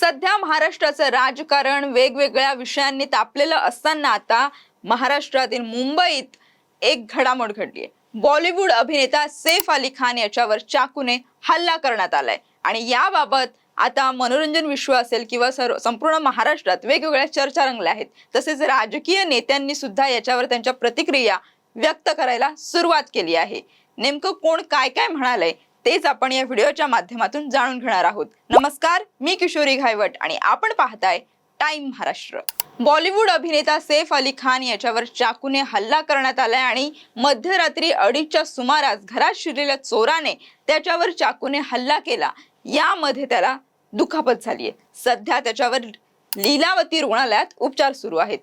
सध्या महाराष्ट्राचं राजकारण वेगवेगळ्या विषयांनी तापलेलं असताना आता महाराष्ट्रातील मुंबईत एक घडामोड घडली बॉलिवूड अभिनेता सैफ अली खान याच्यावर चाकूने हल्ला करण्यात आलाय. आणि याबाबत आता मनोरंजन विश्व असेल किंवा सर्व संपूर्ण महाराष्ट्रात वेगवेगळ्या चर्चा रंगल्या आहेत. तसेच राजकीय नेत्यांनी सुद्धा याच्यावर त्यांच्या प्रतिक्रिया व्यक्त करायला सुरुवात केली आहे. नेमकं कोण काय काय म्हणालंय? तेच आपण या व्हिडिओच्या माध्यमातून जाणून घेणार आहोत. नमस्कार मी किशोरी घायवट आणि आपण पाहताय टाइम महाराष्ट्र. बॉलिवूड अभिनेता सैफ अली खान याच्यावर चाकूने हल्ला करण्यात आलाय आणि मध्यरात्री अडीचच्या सुमारास घरात शिरलेल्या चोराने त्याच्यावर चाकूने हल्ला केला. यामध्ये त्याला दुखापत झालीय. सध्या त्याच्यावर लीलावती रुग्णालयात उपचार सुरू आहेत.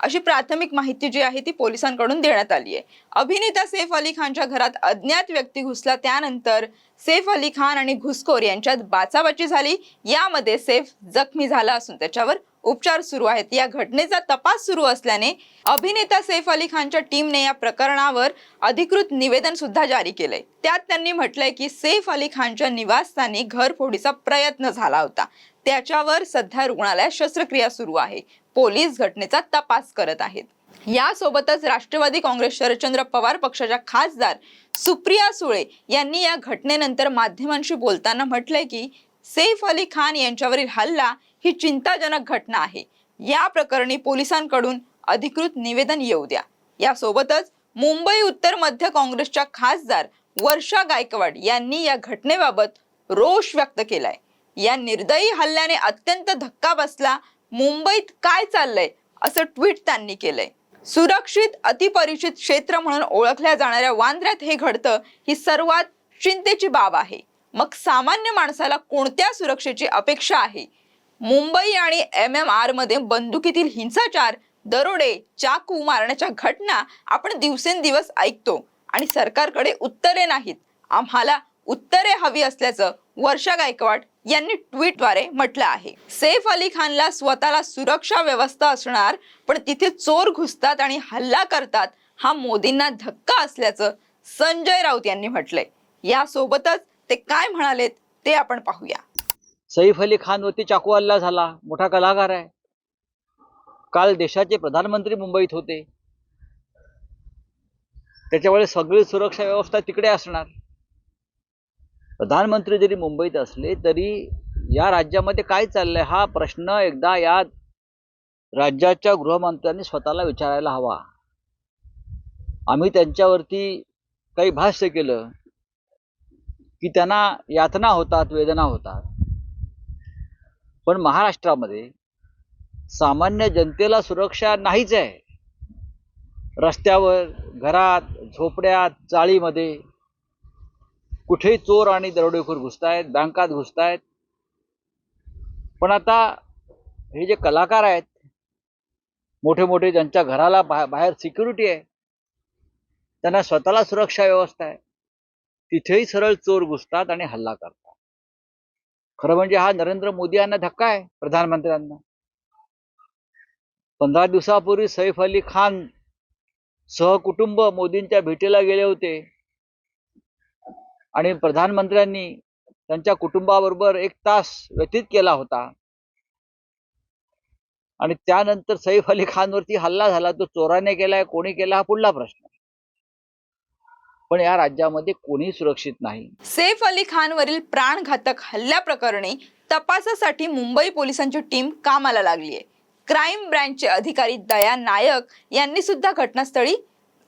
अशी प्राथमिक माहिती जी आहे ती पोलिसांकडून देण्यात आली आहे. अभिनेता सैफ अली खानच्या घरात अज्ञात व्यक्ती घुसला. त्यानंतर सैफ अली खान आणि घुसखोर यांच्यात बाचाबाची झाली. यामध्ये सैफ जखमी झाला असून त्याच्यावर उपचार सुरू आहेत. या घटनेचा तपास सुरू असल्याने अभिनेता सैफ अली खानच्या टीमने या प्रकरणावर अधिकृत निवेदन सुद्धा जारी केलंय. त्यात त्यांनी म्हटलंय की सैफ अली खानच्या निवासस्थानी घरफोडीचा प्रयत्न झाला होता. त्याच्यावर सध्या रुग्णालयात शस्त्रक्रिया सुरू आहे. पोलीस घटनेचा तपास करत आहेत. यासोबतच राष्ट्रवादी काँग्रेस शरदचंद्र पवार पक्षाच्या खासदार सुप्रिया सुळे यांनी या घटनेनंतर माध्यमांशी बोलताना म्हटलंय की सैफ अली खान यांच्यावरील हल्ला ही चिंताजनक घटना आहे. या प्रकरणी पोलिसांकडून अधिकृत निवेदन येऊ द्या. यासोबतच मुंबई उत्तर मध्य काँग्रेसच्या खासदार वर्षा गायकवाड यांनी या घटनेबाबत रोष व्यक्त केलाय. या निर्दयी हल्ल्याने अत्यंत धक्का बसला मुंबईत काय चाललंय असं ट्विट त्यांनी केलंय. सुरक्षित अतिपरिचित क्षेत्र म्हणून ओळखल्या जाणाऱ्या वांद्र्यात हे घडतं ही सर्वात चिंतेची बाब आहे. मग सामान्य माणसाला कोणत्या सुरक्षेची अपेक्षा आहे? मुंबई आणि एम एम आरमध्ये बंदुकीतील हिंसाचार दरोडे चाकू मारण्याच्या घटना आपण दिवसेंदिवस ऐकतो आणि सरकारकडे उत्तरे नाहीत. आम्हाला उत्तरे हवी असल्याचं वर्षा गायकवाड यांनी ट्विटद्वारे म्हटलं आहे. सैफ अली खानला स्वतःला सुरक्षा व्यवस्था असणार पण तिथे चोर घुसतात आणि हल्ला करतात हा मोदींना धक्का असल्याचं संजय राऊत यांनी म्हटलंय. यासोबतच ते काय म्हणालेत ते आपण पाहूया. सैफ अली खानवरती चाकू हल्ला झाला. मोठा कलाकार आहे. काल देशाचे प्रधानमंत्री मुंबईत होते. त्याच्यामुळे सगळी सुरक्षा व्यवस्था तिकडे असणार. प्रधानमंत्री जरी मुंबईत असले तरी या राज्यामध्ये काय चाललंय हा प्रश्न एकदा या राज्याच्या गृहमंत्र्यांनी स्वतःला विचारायला हवा. आम्ही त्यांच्यावरती काही भाष्य केलं की त्यांना यातना होतात वेदना होतात. पण महाराष्ट्रामध्ये सामान्य जनतेला सुरक्षा नाहीच आहे. रस्त्यावर घरात झोपड्यात चाळीमध्ये कुठेही चोर आणि दरोडेखोर घुसतायत बँकात घुसतायत. पण आता हे जे कलाकार आहेत मोठे मोठे ज्यांच्या घराला बा बाहेर सिक्युरिटी आहे त्यांना स्वतःला सुरक्षा व्यवस्था आहे. तिथेही सरळ चोर घुसतात आणि हल्ला करतात. खरं म्हणजे हा नरेंद्र मोदी यांना धक्का आहे प्रधानमंत्र्यांना. पंधरा दिवसापूर्वी सैफ अली खान सहकुटुंब मोदींच्या भेटीला गेले होते. आणि प्रधानमंत्र्यांनी त्यांच्या कुटुंबाबरोबर एक तास व्यतीत केला होता. आणि त्यानंतर सैफ अली खानवरती हल्ला झाला. तो चोराने केलाय कोणी केला हा पुढला प्रश्न पण या राज्यामध्ये कोणी सुरक्षित नाही. सैफ अली खानवरील प्राणघातक हल्ल्याप्रकरणी तपासासाठी मुंबई पोलिसांची टीम कामाला लागली आहे क्राईम ब्रँचचे अधिकारी दया नायक यांनी सुद्धा घटनास्थळी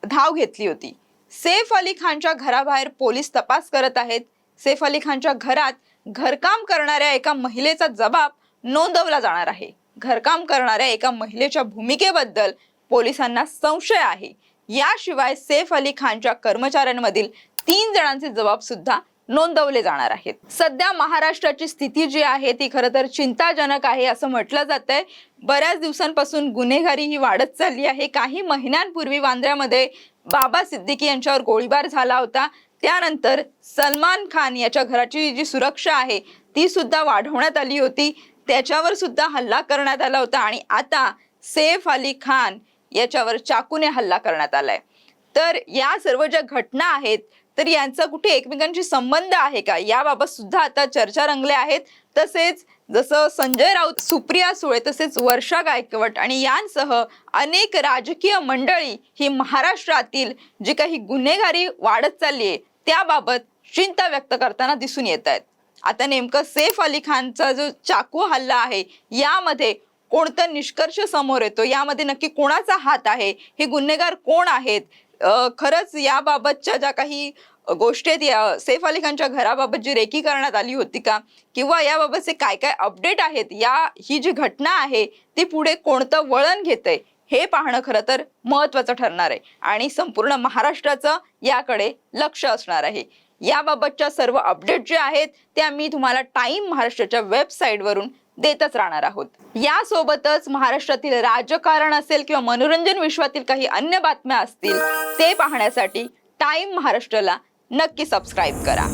धाव घेतली होती. सैफ अली खानच्या घराबाहेर पोलीस तपास करत आहेत. सैफ अली खानच्या घरात घरकाम करणाऱ्या एका महिलेचा जबाब नोंदवला जाणार आहे. घरकाम करणाऱ्या एका महिलेच्या भूमिकेबद्दल पोलिसांना संशय आहे. याशिवाय सैफ अली खानच्या कर्मचाऱ्यांमधील तीन जणांचे जबाब सुद्धा नोंदवले जाणार आहेत. सध्या महाराष्ट्राची स्थिती जी आहे ती खरं तर चिंताजनक आहे असं म्हटलं जात आहे बऱ्याच दिवसांपासून गुन्हेगारी ही वाढत चालली आहे. काही महिन्यांपूर्वी वांद्र्यामध्ये बाबा सिद्दीकी यांच्यावर गोळीबार झाला होता. त्यानंतर सलमान खान याच्या घराची जी सुरक्षा आहे ती सुद्धा वाढवण्यात आली होती. त्याच्यावर सुद्धा हल्ला करण्यात आला होता आणि आता सैफ अली खान याच्यावर चाकूने हल्ला करण्यात आलाय. तर या सर्व ज्या घटना आहेत तर यांचा कुठे एकमेकांशी संबंध आहे का? याबाबत सुद्धा आता चर्चा रंगल्या आहेत. तसेच जसं संजय राऊत सुप्रिया सुळे तसेच वर्षा गायकवाड आणि यांसह अनेक राजकीय मंडळी ही महाराष्ट्रातील जी काही गुन्हेगारी वाढत चालली आहे त्याबाबत चिंता व्यक्त करताना दिसून येत आहेत. आता नेमकं सैफ अली खानचा जो चाकू हल्ला आहे यामध्ये कोणता निष्कर्ष समोर येतो? यामध्ये नक्की कोणाचा हात आहे? हे गुन्हेगार कोण आहेत? खरंच याबाबतच्या ज्या काही गोष्टी आहेत या सैफ अली खानच्या घराबाबत जी रेकी करण्यात आली होती का? किंवा याबाबतचे काय काय अपडेट आहेत? या ही जी घटना आहे ती पुढे कोणतं वळण घेतंय? हे पाहणं खरं तर महत्वाचं ठरणार आहे. आणि संपूर्ण महाराष्ट्राचं याकडे लक्ष असणार आहे. याबाबतच्या सर्व अपडेट जे आहेत ते मी तुम्हाला टाइम महाराष्ट्राच्या वेबसाईटवरून देतच राहणार आहोत. यासोबतच महाराष्ट्रातील राजकारण असेल किंवा मनोरंजन विश्वातील काही अन्य बातम्या असतील ते पाहण्यासाठी टाइम महाराष्ट्राला नक्की सबस्क्राईब करा.